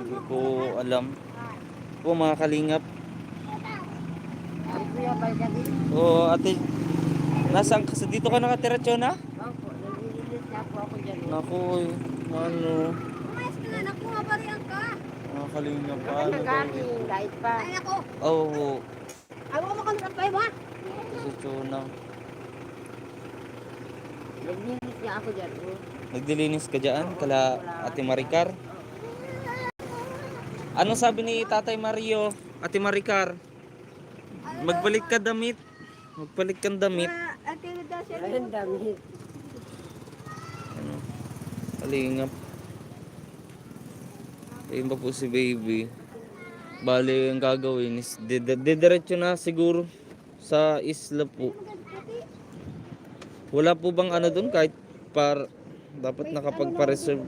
Hindi ko alam. Po mga kalingap. Ang kuya ba ka din? O ate, nasaan ka? Dito ka nakatira, Chona? Opo, nalilinis na po ako dyan. Naku, eh, ano, Umayos ka na, nakuha pa rin ka. mga kalingap. Paano dito? kahit pa. Ay ako, Oo, oh, ayaw ko makamit pa ba? si Chona. Naglinis nga ako dyan. oh. Nagdilinis ka dyan, kala Ate Maricar. Ano sabi ni Tatay Mario, Ate Maricar? Magbalik ka damit. Magbalik kang damit. Ate Rida siya. Ayun, dami. Ano? Kalingap. Ayun pa po si baby. Bali, ang gagawin is did- didiretso na siguro sa isla po. Wala po bang ano doon kahit par dapat nakapagpa-reserve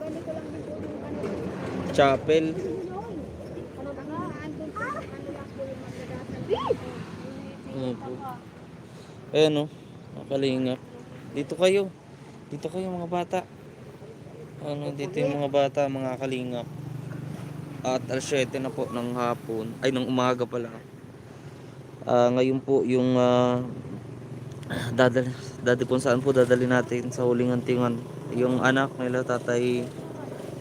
chapel. Ano po. Ayan o, makalingap. Dito kayo. Dito kayo mga bata. Ano, dito yung mga bata, mga kalingap. At alas 7 na po ng hapon. Ay, ng umaga pala. Ah, ngayon po yung ah, dadali, dati kung saan po dadali natin sa huling antingan. Yung anak nila, tatay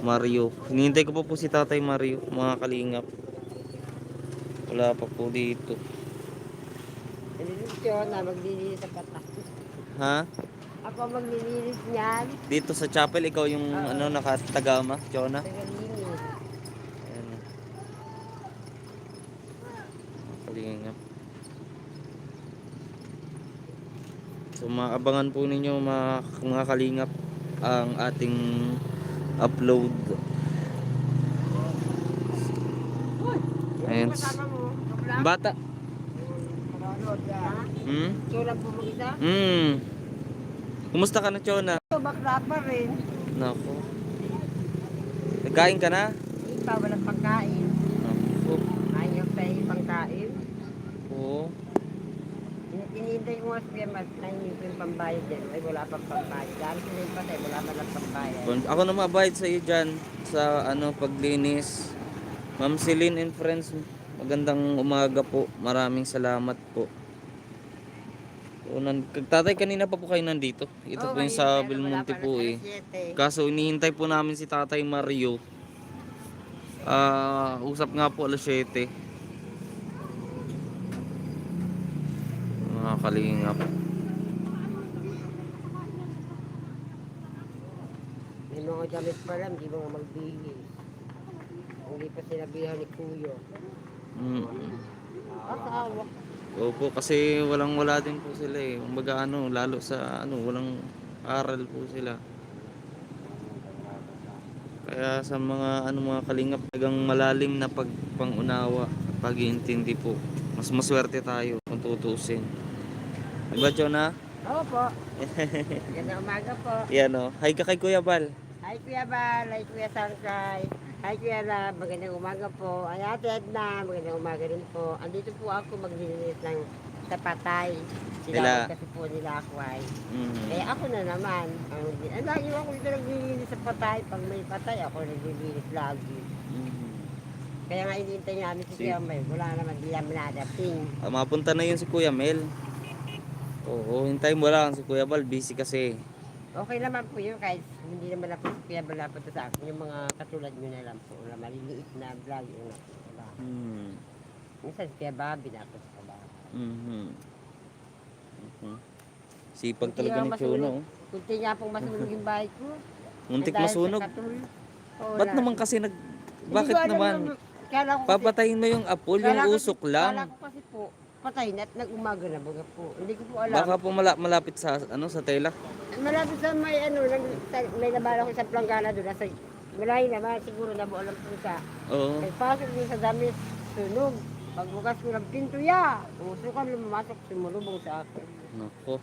Mario. Hinihintay ko pa po si tatay Mario, mga kalingap. Wala pa po dito. Yun na maglilinis sa patas. Ha? Ako maglilinis niyan. Dito sa chapel, ikaw yung ano, nakatagama, Jonah? Tagalinis. Ayan. Kalingap. So maabangan po ninyo mga, mga kalingap ang ating upload. Ayan. Mo. Bata. Hmm? Sulang po mag-isa. Hmm. Kumusta ka na, Chona? Bakla pa rin. Nako. Nagkain ka na? Hindi pa, walang pagkain. Nako. Ayaw tayo pangkain. Oo. Inintay ko nga sa kaya mas nahingi ko yung pambayad din. Ay, wala pang pambayad. Dahil sila yung patay, wala pa lang pambayad. Ako na mabayad sa iyo dyan sa ano paglinis. Ma'am Celine and friends, magandang umaga po. Maraming salamat po. So, nan tatay kanina pa po kayo nandito. Ito Oo, po yung sa Belmonte po eh. alas 7. Kaso inihintay po namin si Tatay Mario. Ah, usap nga po alas 7. Mga kalingap. May mga damit pa lang, di mo nga magbigay. Hindi pa sinabihan ni Kuyo. Mm. Opo, kasi walang wala din po sila eh. Kumbaga ano, lalo sa ano, walang aral po sila. Kaya sa mga ano mga kalingap, talagang malalim na pagpangunawa, pag-iintindi po. Mas maswerte tayo kung tutusin. Diba, Jonah? Oo po. Ganda umaga po. Yan o. Hi ka kay Kuya Bal. Hi Kuya Bal, hi Kuya Sangkay. Hi Kuya Rab, magandang umaga po. Ay Ate Edna, magandang umaga rin po. Andito po ako maglilinis ng sa patay. Sila Nila- kasi po nila ako ay. Mhm. Kaya ako na naman. Ang, ang lagi ako dito naglilinis sa patay. Pag may patay, ako naglilinis lagi. Mhm. Kaya nga hinihintay namin si Si- Kuya Mel. Wala naman, di naman nadating. Ah, mapunta na yun si Kuya Mel. Oo, hintayin mo lang si Kuya Bal. Busy kasi. Okay naman po yun kahit hindi naman na po Bal napunta sa akin. Yung mga katulad nyo na lang po. Na maliliit na vlog yung napunta. Hmm. Minsan si Kuya Bobby napunta sa bahay. Mhm. Mhm. Sipag talaga ni. Chono. oh. Kunti nga pong masunog yung bahay ko. Muntik masunog. Oo, Ba't na- naman kasi nag... Bakit naman? Kala ko kasi- Papatayin mo yung apol, kala yung ko- usok Kala lang. ko kasi po, patay na at nag-umaga na baga po. Hindi ko po alam. Baka po mala- malapit sa ano sa tela. Malapit sa may ano, nag, sa- may nabala ko sa planggana doon. Nasa, malayo naman, siguro na alam po sa. Oo. Nagpasok din sa dami, sunog. Pagbukas ko ng pinto, ya! Umusukan, lumamasok, sumulubong sa akin. Nako.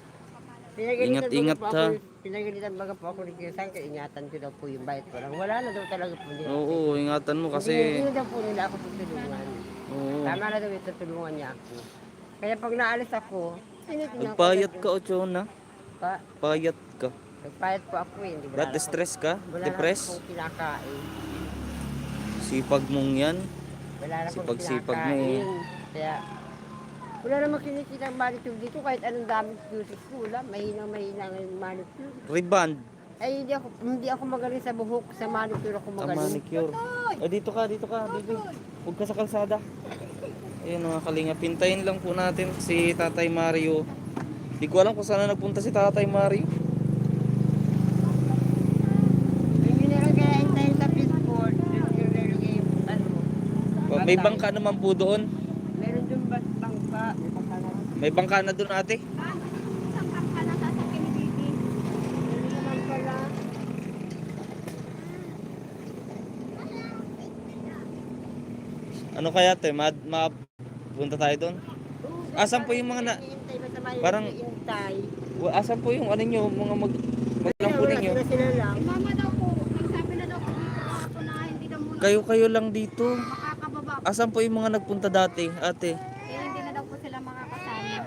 Pinagalitan Ingat-ingat, baga po ha? ako, pinagalitan baga po ako ni Kuya Sang, kaya ingatan ko daw po yung bayad ko lang. Wala na daw talaga po nila. Oo, ingatan mo Hindi, kasi. hindi na daw po nila ako tutulungan. Oo. Tama na daw yung tutulungan niya ako. Kaya pag naalis ako, tinitingnan ko. Nagpayat ka, Ochona. Pa, Payat ka. nagpayat po ako eh. Hindi, wala Ba't na ako- stress ka? Wala na akong kinakain. Sipag mong yan. Wala na pong Sipag-sipag mo eh. kinakain. Kaya, wala namang kinikita ang manicure dito kahit anong daming juices ko. Wala, mahina mahina yung manicure. Rebound. Ay, hindi ako, hindi ako magaling sa buhok. Sa manicure ako Ang magaling. manicure. Eh, dito ka, dito ka, baby. Huwag ka sa kalsada. Ayun mga kalinga, pintayin lang po natin si Tatay Mario. Di ko alam kung saan na nagpunta si Tatay Mario. Ano. May bangka naman po doon. Meron doon bangka? May bangka na. Doon ate. Ano kaya te? Ma, ma punta tayo doon? Asan po yung mga na- Parang- Asan po yung ano nyo, mga mag lang. Si mama daw po, nagsabi na daw po dito ako na hindi na muna Kayo-kayo lang dito. makakababa. Asan po yung mga nagpunta dati, ate? Eh, hindi na daw po sila makakasama. Ay.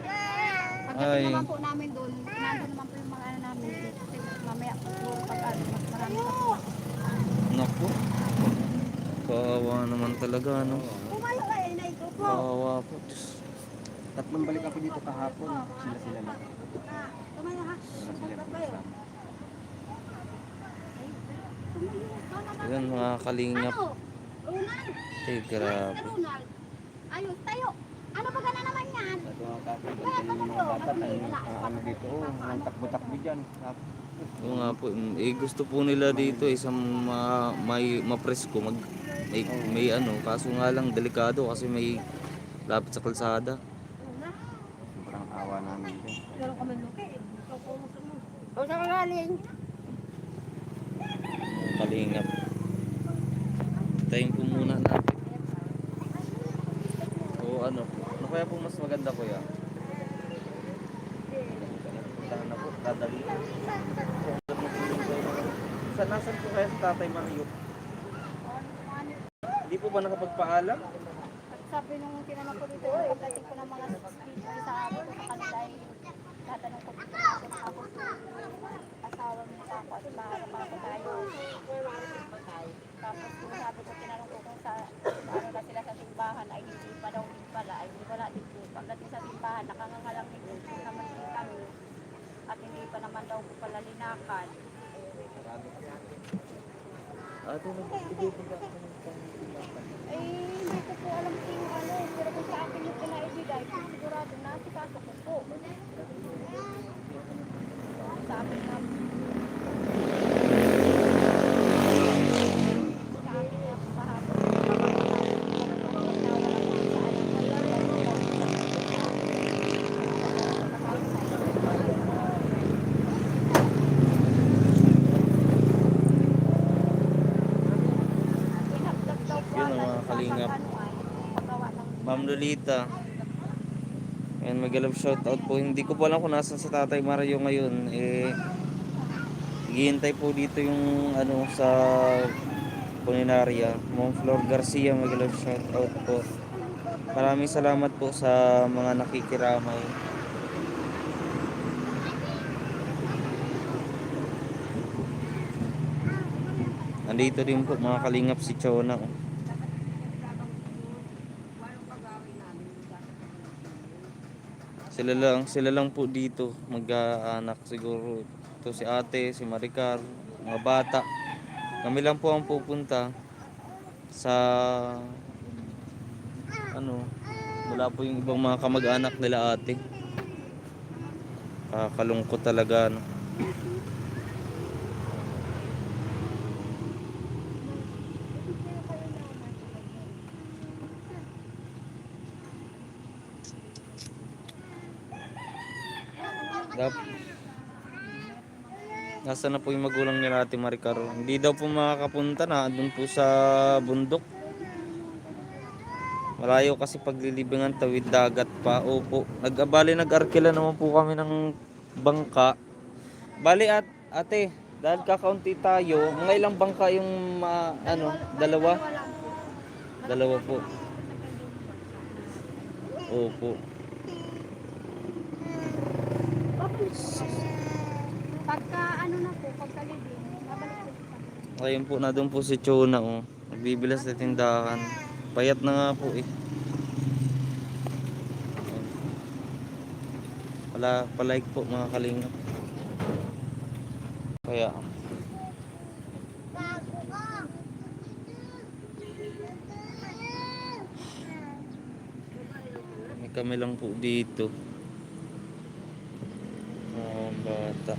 Pagdating naman po namin doon, nandun naman po yung mga ano namin. Kasi mamaya po, pag ano, mas marami pa po. Naku. Kawawa naman talaga, no? Pumayo ka ito po. Kawawa po. Diyos. Tatlong balik ako dito kahapon. Sila sila lang. Sila sila lang. Ayan mga kalingap. Ano? Eh, grabe. Ronald? Ayun, tayo. Ano ba gana naman yan? Ito mga bata tayo. Ang ano dito, oh, ang takbo-takbo dyan. Oo nga po. mm, Eh, gusto po nila dito isang ma, may mapresko mag may, may ano, kaso nga lang delikado kasi may lapit sa kalsada. Sobrang awa namin din. Pero kami luki. O saan galing? Kalingap. Tayin po muna natin. O ano, ano kaya po mas maganda kuya? Puntahan na po, dadali. Sa nasan po kaya sa tatay Mario? Hindi po ba nakapagpaalam? Sabi nung tinanong ko dito, eh, dating ko ng mga speaker sa amin sa kanila ay tatanong ko dito kung ako asawa niya sa ako at bahala pa ako tayo. Tapos kung sabi ko, tinanong ko kung sa ano na sila sa simbahan ay hindi pa daw din pala, ay hindi wala din po. Pagdating sa simbahan, nakangangalang din po naman din kami. At hindi pa naman daw po pala linakan. Ate, nagbibigay po ba ako ng Ay, hindi ko po alam kung ano, pero kung sa akin yung pinaibigay, sigurado na si Kaso ko po. Sa akin na. Sa akin na kahapon. Yun ang mga kalingap. Ma'am Lolita. Ayan, mag-love shoutout po. Hindi ko po alam kung nasan si Tatay Mario ngayon. Eh, hihintay po dito yung ano sa Puninaria. Ma'am Flor Garcia, mag-love shoutout po. Maraming salamat po sa mga nakikiramay. Nandito din po mga kalingap si Chona. oh. Sila lang, sila lang po dito mag-anak siguro. Ito si ate, si Maricar, mga bata. Kami lang po ang pupunta sa ano, wala po yung ibang mga kamag-anak nila ate. Kakalungkot talaga no. Nasaan na po yung magulang ni Ate Maricar? Hindi daw po makakapunta na doon po sa bundok. Malayo kasi paglilibingan tawid dagat pa. Opo. Nag-abali nag-arkila naman po kami ng bangka. Bali at ate, dahil kakaunti tayo, mga ilang bangka yung ma, ano, dalawa? Dalawa po. Opo. Pagka ano na po, pagka libing, babalik po sa Ayun po, na doon po si Chona oh. Nagbibilas sa tindahan. Payat na nga po eh. Pala, palike po mga kalingap. Kaya, may kami lang po dito. Mga bata.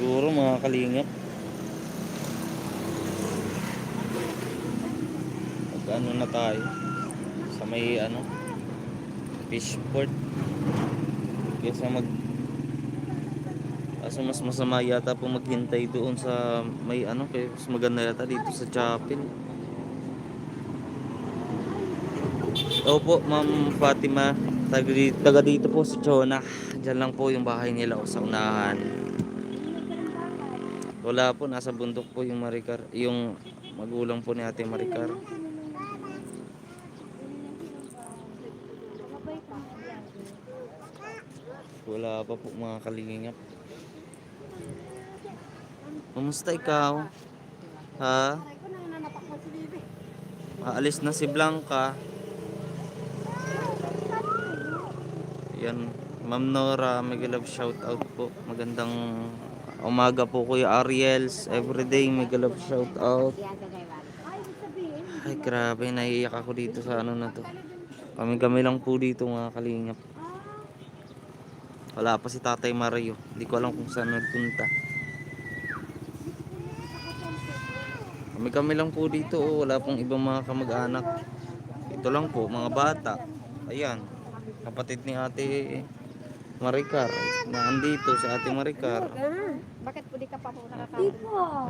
Siguro mga kalingap. Ano na tayo. Sa may ano. Fishport. Kesa mag Kaso mas masama yata po maghintay doon sa may ano kaya mas maganda yata dito sa chapel. Opo, Ma'am Fatima. Taga dito po sa Chona. Diyan lang po yung bahay nila o sa unahan. Wala po, nasa bundok po yung Maricar. Yung magulang po ni Ate Maricar. Wala pa po mga kalingap. Kumusta ikaw? Ha? Aalis na si Blanca. Yan, Ma'am Nora, mega love shout out po. Magandang umaga po Kuya Ariels. Everyday mega love shout out. Ay grabe, naiiyak ako dito sa ano na to. Kami-kami lang po dito mga kalingap. Wala pa si Tatay Mario. Hindi ko alam kung saan nagpunta. Kami-kami lang po dito. Oh. Wala pong ibang mga kamag-anak. Ito lang po, mga bata. Ayan. Kapatid ni Ate Maricar. Na andito si Ate Maricar. Bakit po di ka pa po nakakaano?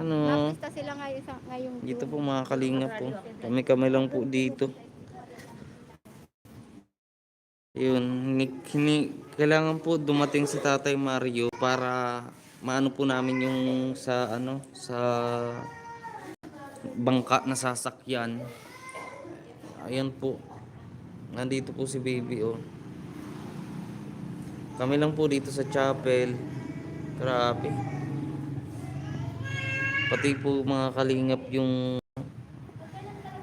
Ano? Napista sila ngayon sa ngayong Dito po mga kalingap po. Kami-kami lang po dito. Yun, hini, hini- kailangan po dumating si Tatay Mario para maano po namin yung sa ano sa bangka na sasakyan. Ayan po. Nandito po si baby oh. Kami lang po dito sa chapel. Grabe. Pati po mga kalingap yung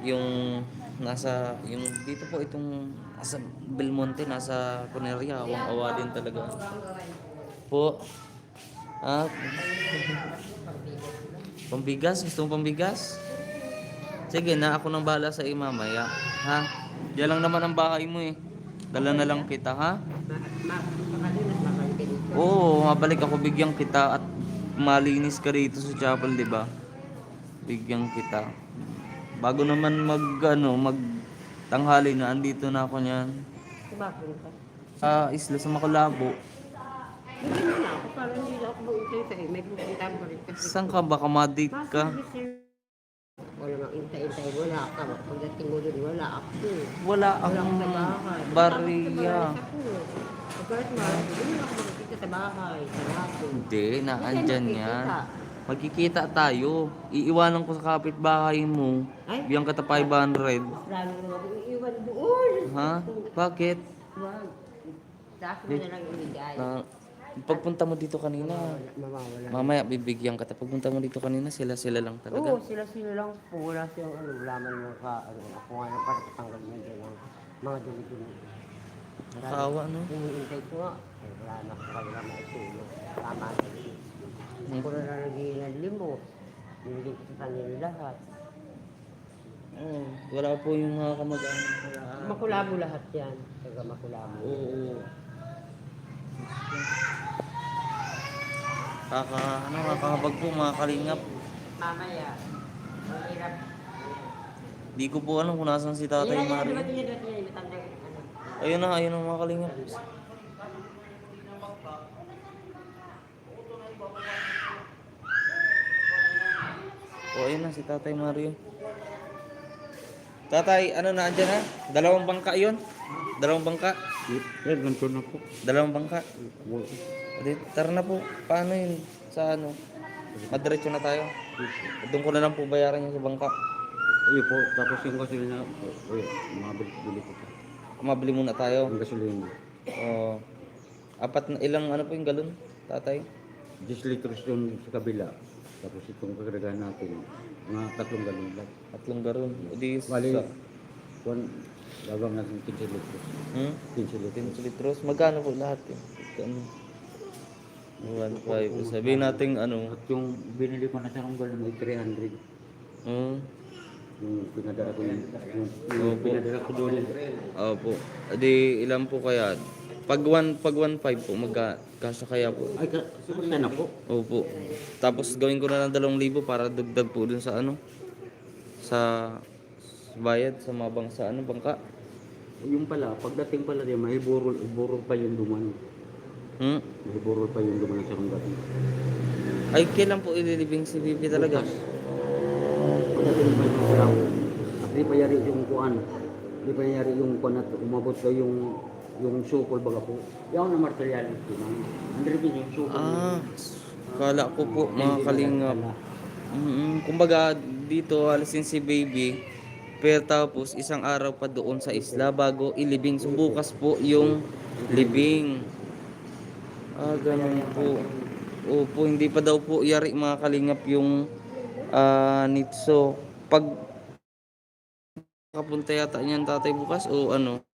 yung nasa yung dito po itong nasa Belmonte nasa Cuneria awang awa din talaga. Po. Ah. Pambigas? Gusto mo pambigas? Sige na ako nang bahala sa iyo mamaya ha? Diyan lang naman ang bahay mo eh. Dala na lang kita ha. Oo, mabalik ako bigyan kita at malinis ka rito sa chapel, 'di ba? Bigyan kita. Bago naman mag ano, mag tanghali na andito na ako niyan. Sumakon ka. Sa isla sa Makalabo. Hindi mo na ako, parang hindi na ako maghintay sa iyo. May pupuntahan ko rin kasi. Saan ka baka madate ka? Wala mang intay-intay, wala ka. Pagdating mo dun, wala ako. Wala Wala akong bariya. Pagkat ma, hindi na ako sa bahay, sa hapon. Hindi, naandyan yan. Magkikita tayo. Iiwanan ko sa kapitbahay mo. Ay, Biyang kita 500. lalo na ako iiwan doon. Ha? Bakit? Wag. Sa akin na lang ibigay. Na, pagpunta mo dito kanina, Mawawala. Mamaya bibigyan ka. Pagpunta mo dito kanina, sila-sila lang Oo, talaga. sila-sila lang po. Wala silang ano, wala man mo ka, ano, ako nga lang para tatanggal mo dyan ang mga dumi-dumi. Kawa, no? Hinihintay ko nga. Eh, wala na ko kanila maitulong. Tama na yun. Ako na lang naging ng limo. Binigay ko sa kanila lahat. Oo, wala po yung mga kamag-anak. Wala. Makulabo lahat yan. Taga makulabo. Oo. Kaka, ano, kakabag po mga kalingap. Mamaya. Mahirap. Di ko po alam kung nasan si Tatay Mario. ano. Ayun na, ayun ang mga kalingap. O, ayun na si Tatay Mario. Tatay, ano na andyan ha? Dalawang bangka yun? Dalawang bangka? Eh, ganito na po. Dalawang bangka? Wala. Adi, tara na po. Paano yun? Sa ano? Madiretso na tayo. Doon ko na lang po bayaran yung sa bangka. Iyo po, tapos yung gasolina, eh, mabili ko po. Mabili muna tayo. Ang gasolina. O, apat na ilang ano po yung galon, tatay? 10 litros doon sa kabila. Tapos itong kagragahan natin, mga tatlong galon lang. Tatlong garon. O di Bali, sa... one, gagawin natin 15 litros. Hmm? 15 litros. 10 litros. Magkano po lahat yun? Ano? 1.5. Sabihin natin ano. At yung binili ko na sa galon ay 300. Hmm? Yung pinadala ko yung, yung, yung pinadala ko doon. Opo. Di ilan po kaya? Pag 1 pag 1.5 po magka kasya kaya po. Ay, ka, sabi na po. Opo. Tapos gawin ko na ng 2,000 para dagdag po dun sa ano sa bayad sa mabang sa ano bangka. Yung pala, pagdating pala din, may burol, burol pa yung duman. Hmm? May burol pa yung duman sa dating. Ay kailan po ililibing si Bibi talaga? Pagdating pa yung araw, at di pa yari yung kuan. Di pa yari yung kuan at umabot ko yung yung sukol baga po. Yaw na material ito man. Andre din yung sukol. Ah, kala ko po mga kalingap. Mm Kumbaga dito alisin si baby. Pero tapos isang araw pa doon sa isla bago ilibing. So bukas po yung libing. Ah, ganun po. Opo, hindi pa daw po yari mga kalingap yung ah nitso. Pag kapunta yata niyan tatay bukas o ano.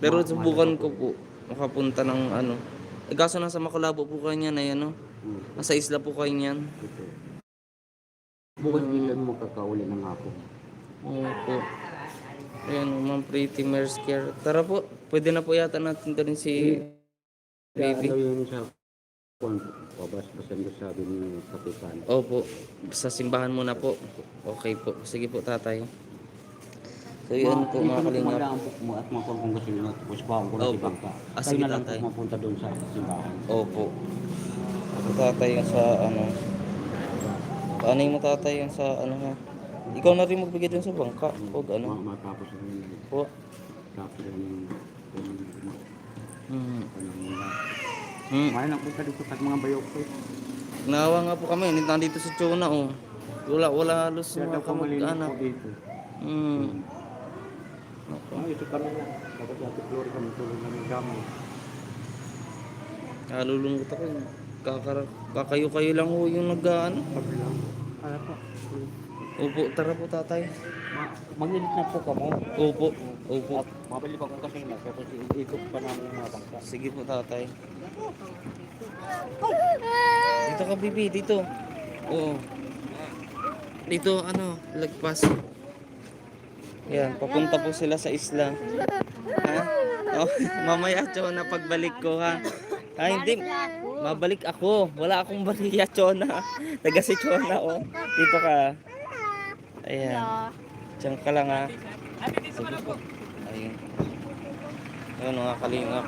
Pero subukan ko po makapunta ng ano. Eh kaso nasa Makulabo po kayo niyan ay ano. Hmm, Nasa isla po kayo niyan. Bukas bilan mo kakauli ng ako. Opo. Ayan, Ma'am Pretty Mare's Care. Tara po, pwede na po yata natin rin si Baby. Ano yun sa kuan, pabas-basan ko sabi ni Kapitan. Opo, sa simbahan muna po. Okay po. Sige po, tatay. So yun po mga kalingap. Kumandaan po mo at mga kung kasi nyo, tapos bawang ko na si. Bangka. Ah, sige, na lang tatay. po mapunta doon sa simbahan. Opo. So tatay yung sa ano. Paano yung tatay yung sa ano ha? Ikaw na rin magbigay dun sa bangka. Huwag ano. Ma- Matapos na yun. Po. Tapos na yung Hmm. yung Hmm. Mahal na punta dito sa mga bayok ko. Nawa nga po kami, nandito sa Chona oh. Wala, wala halos mga kamag-anak. po Hmm. Ah, ito kami na. Dapat sa Flor kami tulong namin gamay. Kalulungkot ako. eh. Kakara, kakayo-kayo lang ho yung nag-ano. Sabi lang. Ano po? Opo, tara po tatay. Ma- Mag-init na po ka mo. Opo, opo. At mabili pa kong kasi na. Tapos ikot pa namin yung mga bangka. Sige po tatay. Dito ka bibi, dito. Oo. Dito ano, lagpas. Yan, papunta po sila sa isla. Ha? Oh, mamaya Chona pagbalik ko ha. Ah, hindi. Mabalik ako. Wala akong baliya Chona. Taga si Chona oh. Dito ka. Ayan. Diyan ka lang ha. Sige po. Ayun. Ayun mga kalingap.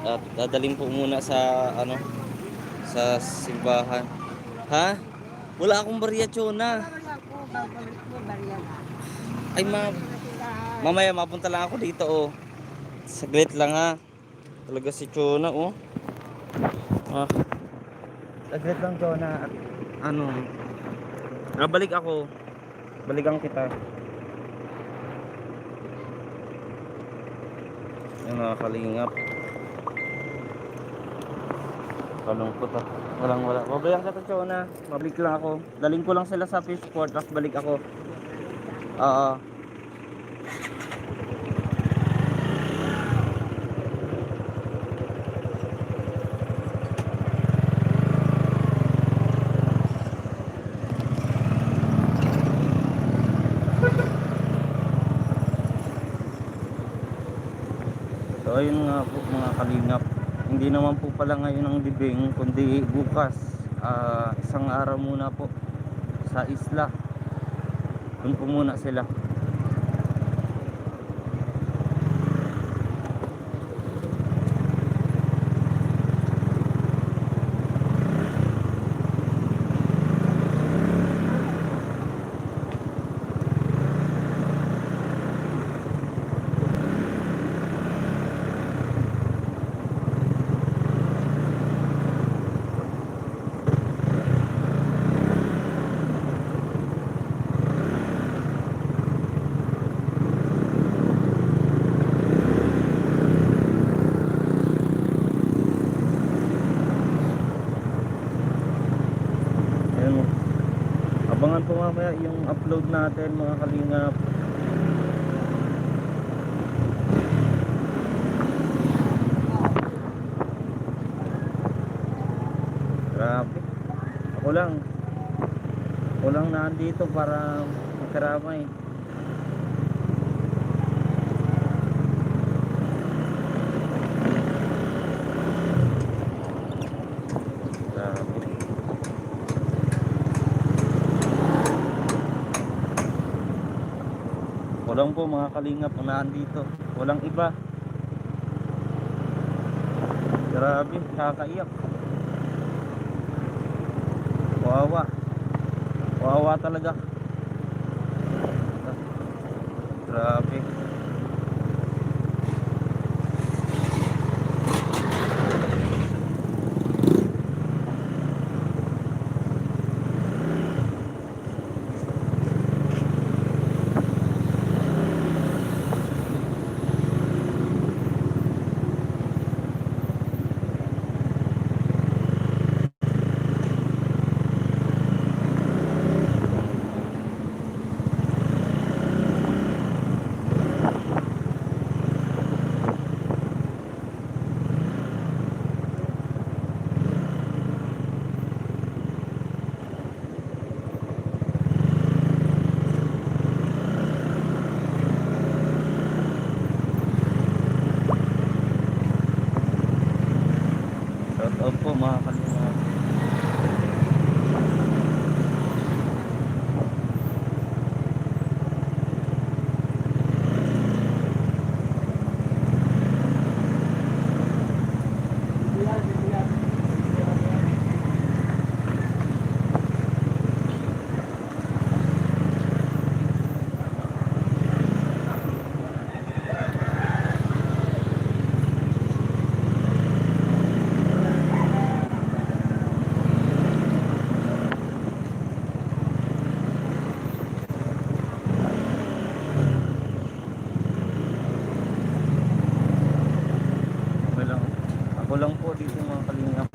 At dadalhin po muna sa ano sa simbahan. Ha? Wala akong bariya Chona. Wala ko, bariya na. Ay ma mamaya mapunta lang ako dito oh. Saglit lang ha. Talaga si Chona oh. Ah. Saglit lang Chona at ano. Ah, balik ako. Balikan kita. Yung mga kalingap. Kalungkot ah. Walang wala. Babayan ka to Chona. Mabalik lang ako. Daling ko lang sila sa fish port tapos balik ako. Oo. So ayun nga po mga kalingap. Hindi naman po pala ngayon ang libing kundi bukas. Ah, isang araw muna po sa isla. Doon po muna sila. Upload natin mga kalingap. Grabe. Ako lang. Ako lang nandito para magkaramay. Grabe. Walang po kalingap ang nandito. Walang iba. Grabe, nakakaiyak. Wawa. Wawa talaga. Grabe. kulang po dito mga kalingap.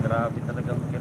Grabe talaga.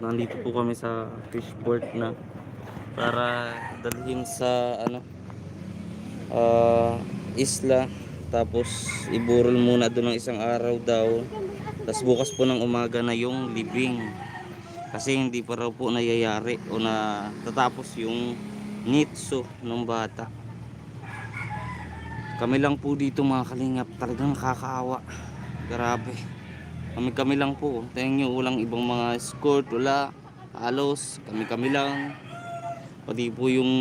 Nandito po kami sa fishport na para dalhin sa ano ah, isla. Tapos iburol muna doon ng isang araw daw. Tapos bukas po ng umaga na yung libing. Kasi hindi pa raw po nayayari o na tatapos yung nitso ng bata. Kami lang po dito mga kalingap. Talagang nakakaawa. Grabe kami kami lang po. Tingnan nyo walang ibang mga escort wala. Halos kami kami lang. Pati po yung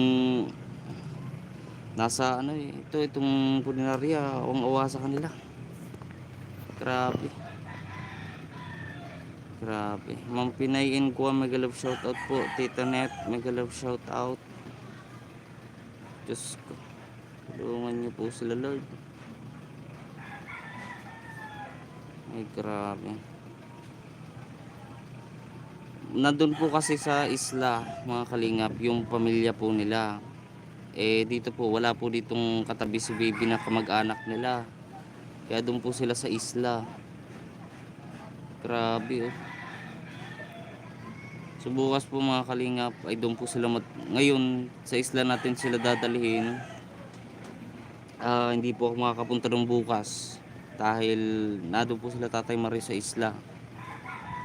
nasa ano eh ito itong pulinarya ang awa sa kanila. Grabe. Grabe. Ma'am Pinay and Kuya mega love shout out po. Tita Net mega love shout out Diyos ko. Tulungan niyo po sila Lord ay grabe. Nandun po kasi sa isla mga kalingap yung pamilya po nila. Eh dito po wala po ditong katabi si baby na kamag-anak nila. Kaya doon po sila sa isla. Grabe oh. So bukas po mga kalingap ay doon po sila mat- ngayon sa isla natin sila dadalhin Ah, hindi po ako makakapunta doon bukas dahil nado po sila tatay Marie sa isla.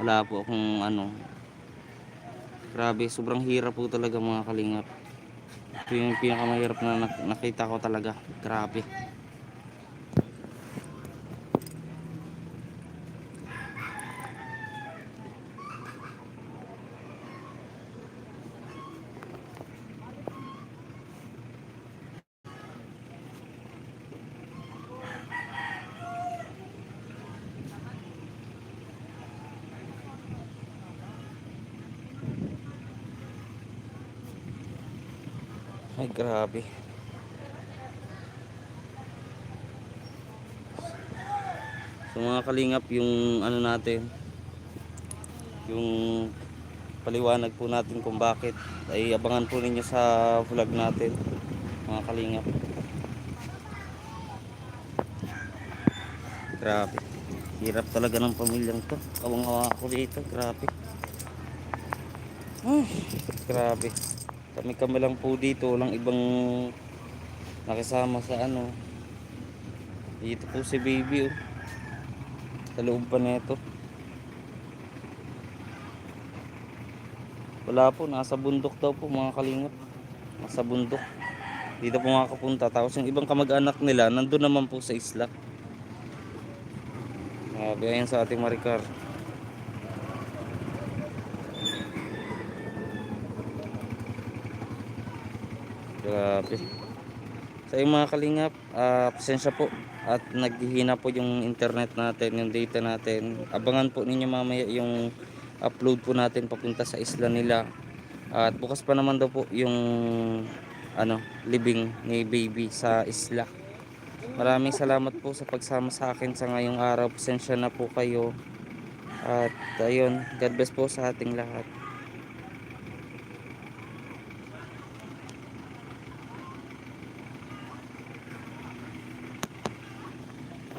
Wala po akong ano. Grabe sobrang hirap po talaga mga kalingap. Ito yung pinakamahirap na nak- nakita ko talaga. Grabe ay grabe. So mga kalingap yung ano natin yung paliwanag po natin kung bakit ay abangan po ninyo sa vlog natin mga kalingap. Grabe. Hirap talaga ng pamilyang to. Kawang awa ako dito. Grabe. Ay, grabe kami kami lang po dito walang ibang nakisama sa ano. Dito po si baby oh. Sa loob pa nito wala po nasa bundok daw po mga kalingap. Nasa bundok. Dito po makakapunta. Tapos yung ibang kamag-anak nila nandun naman po sa isla. Uh, gayon sa ating maricar grabe. Sa yung mga kalingap ah, pasensya po. At naghihina po yung internet natin yung data natin. Abangan po ninyo mamaya yung upload po natin papunta sa isla nila. At bukas pa naman daw po yung ano living ni baby sa isla. Maraming salamat po sa pagsama sa akin sa ngayong araw. Pasensya na po kayo. At ayun God bless po sa ating lahat